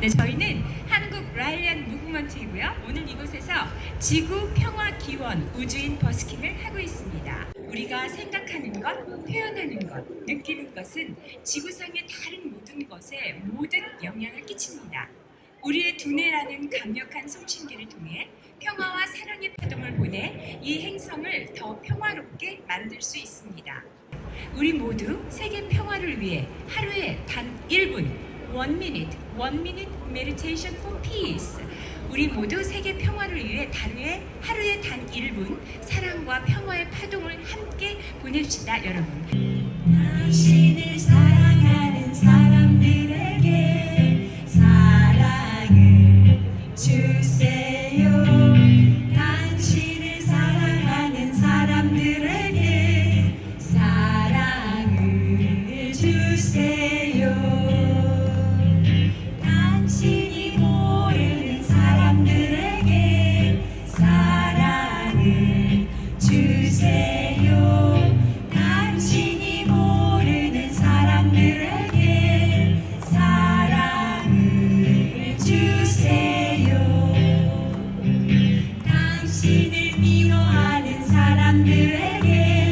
네, 저희는 한국 라일랜드 무브먼트이고요. 오늘 이곳에서 지구 평화 기원 우주인 버스킹을 하고 있습니다. 우리가 생각하는 것, 표현하는 것, 느끼는 것은 지구상의 다른 모든 것에 모든 영향을 끼칩니다. 우리의 두뇌라는 강력한 송신기를 통해 평화와 사랑의 파동을 보내 이 행성을 더 평화롭게 만들 수 있습니다. 우리 모두 세계 평화를 위해 하루에 단 1분 One minute, one minute meditation for peace. 우리 모두 세계 평화를 위해 하루에 하루에 단 1분 사랑과 평화의 파동을 함께 보냅시다, 여러분. 당신을 미워하는 사람들에게